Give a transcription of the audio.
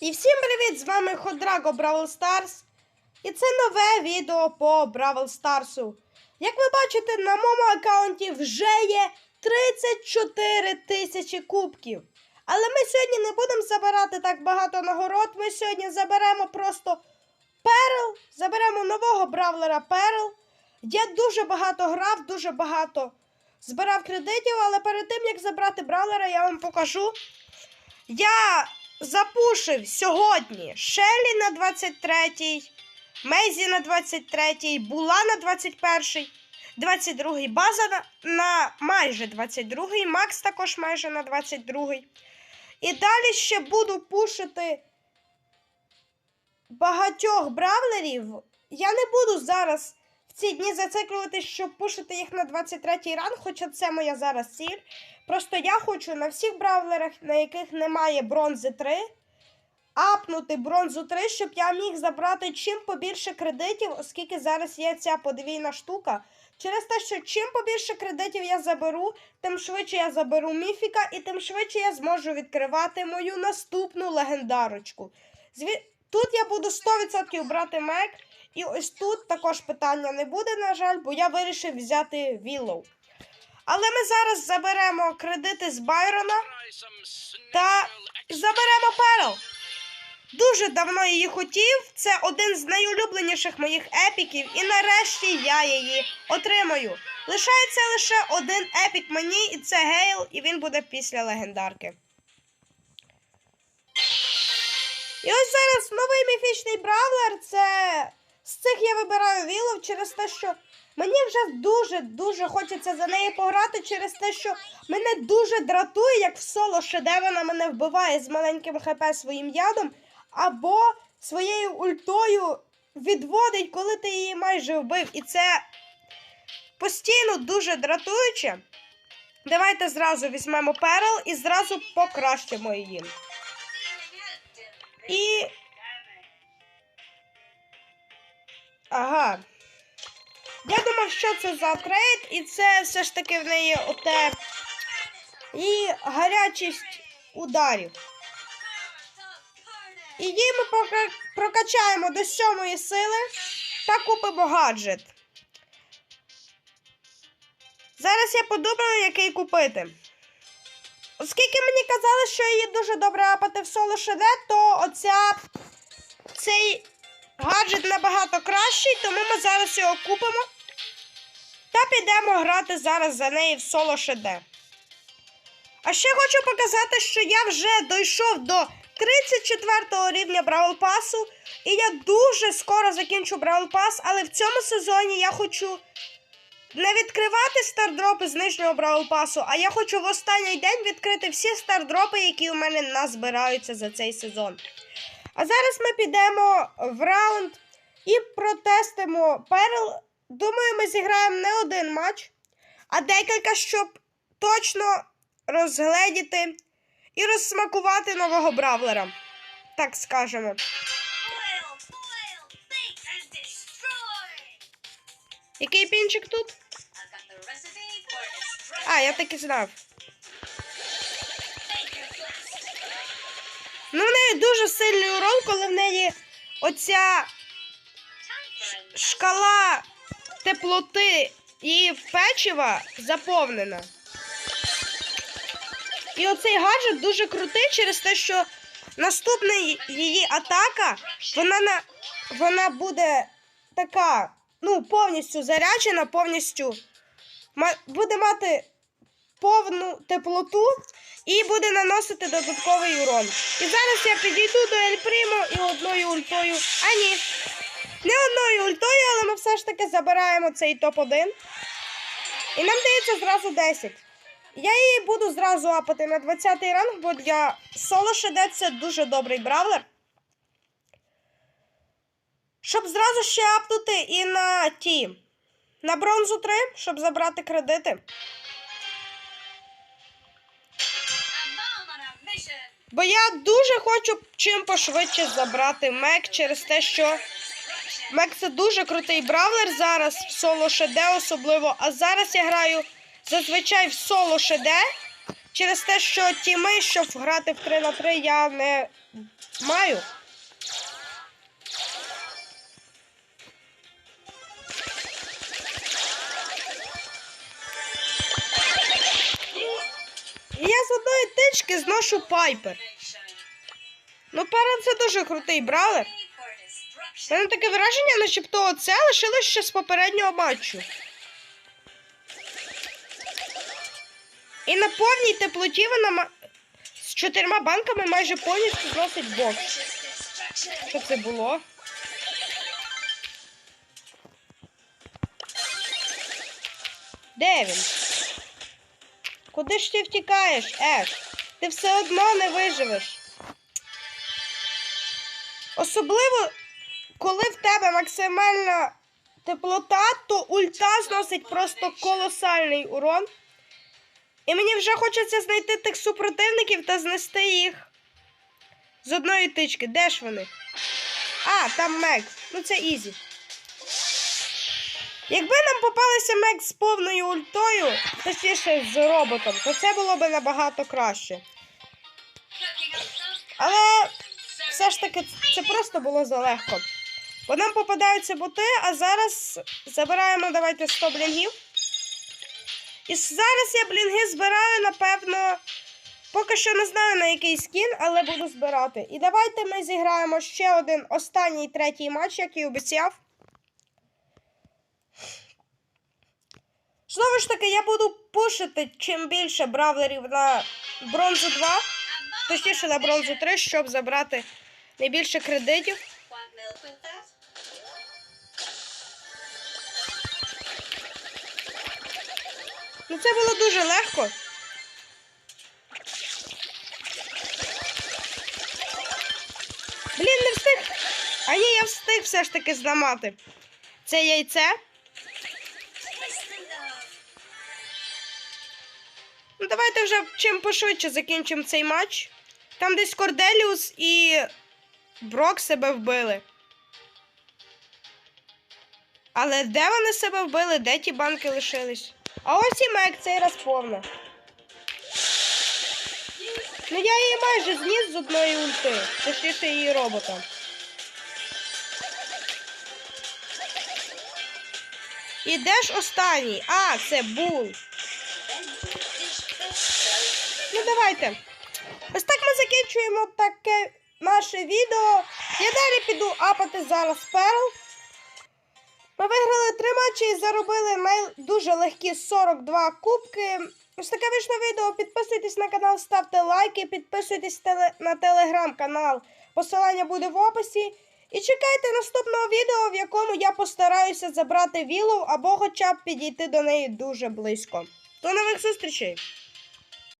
І всім привіт! З вами Ходраго Бравл Старс. І це нове відео по Бравл Старсу. Як ви бачите, на моєму аккаунті вже є 34 тисячі кубків. Але ми сьогодні не будемо забирати так багато нагород. Ми сьогодні заберемо просто Перл, заберемо нового бравлера Перл. Я дуже багато грав, дуже багато збирав кредитів, але перед тим як забрати бравлера, я вам покажу. Я запушив сьогодні Шелі на 23-й, Мейзі на 23-й, Була на 21-й, 22-й, база на, на майже 22-й, Макс також майже на 22-й. І далі ще буду пушити багатьох бравлерів. Я не буду зараз ці дні зациклюватись, щоб пушити їх на 23-й ранг, хоча це моя зараз ціль. Просто я хочу на всіх бравлерах, на яких немає бронзи 3, апнути бронзу 3, щоб я міг забрати чим побільше кредитів, оскільки зараз є ця подвійна штука. Через те, що чим побільше кредитів я заберу, тим швидше я заберу міфіка, і тим швидше я зможу відкривати мою наступну легендарочку. Тут я буду 100% брати мек, і ось тут також питання не буде, на жаль, бо я вирішив взяти Віллоу. Але ми зараз заберемо кредити з Байрона та заберемо Перл. Дуже давно її хотів. Це один з найулюбленіших моїх епіків, і нарешті я її отримаю. Лишається лише один епік мені, і це Гейл, і він буде після легендарки. І ось зараз новий міфічний бравлер. Це з цих я вибираю Вілов через те, що мені вже дуже-дуже хочеться за неї пограти, через те, що мене дуже дратує, як в соло шеде вона мене вбиває з маленьким хп своїм ядом, або своєю ультою відводить, коли ти її майже вбив. І це постійно дуже дратуюче. Давайте зразу візьмемо перл і зразу покращимо її. І. Ага. Я думав, що це за трейд, і це все ж таки в неї оте. І гарячість ударів. І її ми прокачаємо до сьомої сили та купимо гаджет. Зараз я подумаю, який купити. Оскільки мені казали, що її дуже добре апати в соло ШД, то оця цей гаджет набагато кращий, тому ми зараз його купимо та підемо грати зараз за неї в соло ШД. А ще хочу показати, що я вже дійшов до 34 рівня Бравл Пасу, і я дуже скоро закінчу Бравл Пас, але в цьому сезоні я хочу не відкривати стардропи з нижнього Бравл Пасу, а я хочу в останній день відкрити всі стардропи, які у мене назбираються за цей сезон. А зараз ми підемо в раунд і протестимо Перл. Думаю, ми зіграємо не один матч, а декілька, щоб точно розгледіти і розсмакувати нового бравлера. Так скажемо. Який пінчик тут? А, я так і знав. Ну, в неї дуже сильний оця шкала теплоти і печива заповнена. І оцей гаджет дуже крутий через те, що наступна її атака, вона на вона буде така, ну, повністю заряджена, повністю буде мати повну теплоту і буде наносити додатковий урон. І зараз я підійду до Ель Прімо і одною ультою. А ні. Не одною ультою, але ми все ж таки забираємо цей топ-1. І нам дається зразу 10. Я її буду зразу апати на 20 й ранг, бо для соло ШД це дуже добрий бравлер. Щоб зразу ще апнути і на ті. На бронзу 3, щоб забрати кредити. Бо я дуже хочу чим пошвидше забрати Мек через те, що Мек це дуже крутий бравлер зараз в соло ШД особливо. А зараз я граю зазвичай в соло ШД, через те, що тіми, щоб грати в 3 на 3 я не маю. Одної зношу пайпер. Ну, Перен це дуже крутий destruction. У мене таке враження, начебто оце лишилось ще з попереднього матчу. І на повній теплоті вона ма- з чотирма банками майже повністю зносить бокс. Що це було? Де він? Куди ж ти втікаєш, Еш? Ти все одно не виживеш. Особливо, коли в тебе максимальна теплота, то ульта зносить просто колосальний урон. І мені вже хочеться знайти тих супротивників та знести їх з одної тички. Де ж вони? А, там Мек. Ну це ізі. Якби нам попалися Мек з повною ультою, точніше з роботом, то це було б набагато краще. Але все ж таки це просто було залегко. Бо нам попадаються боти, а зараз забираємо давайте 100 блінгів. І зараз я блінги збираю, напевно. Поки що не знаю на який скін, але буду збирати. І давайте ми зіграємо ще один останній третій матч, як і обіцяв. Знову ж таки, я буду пушити чим більше бравлерів на бронзу 2, точніше на бронзу 3, щоб забрати найбільше кредитів. Ну це було дуже легко. Блін, не встиг. А ні, я встиг все ж таки зламати. Це яйце. Ну давайте вже чим пошвидше закінчимо цей матч. Там десь Корделіус і Брок себе вбили. Але де вони себе вбили? Де ті банки лишились? А ось і Мек цей раз повна. Ну я її майже зніс з одної ульти. Точніше її робота. І де ж останній? А, це Бул. Ну давайте. Ось так ми закінчуємо таке наше відео. Я далі піду апати зараз перл. Ми виграли три матчі і заробили най... дуже легкі 42 кубки. Ось таке вийшло відео. Підписуйтесь на канал, ставте лайки, підписуйтесь теле... на телеграм-канал. Посилання буде в описі. І чекайте наступного відео, в якому я постараюся забрати вілу або хоча б підійти до неї дуже близько. До нових зустрічей!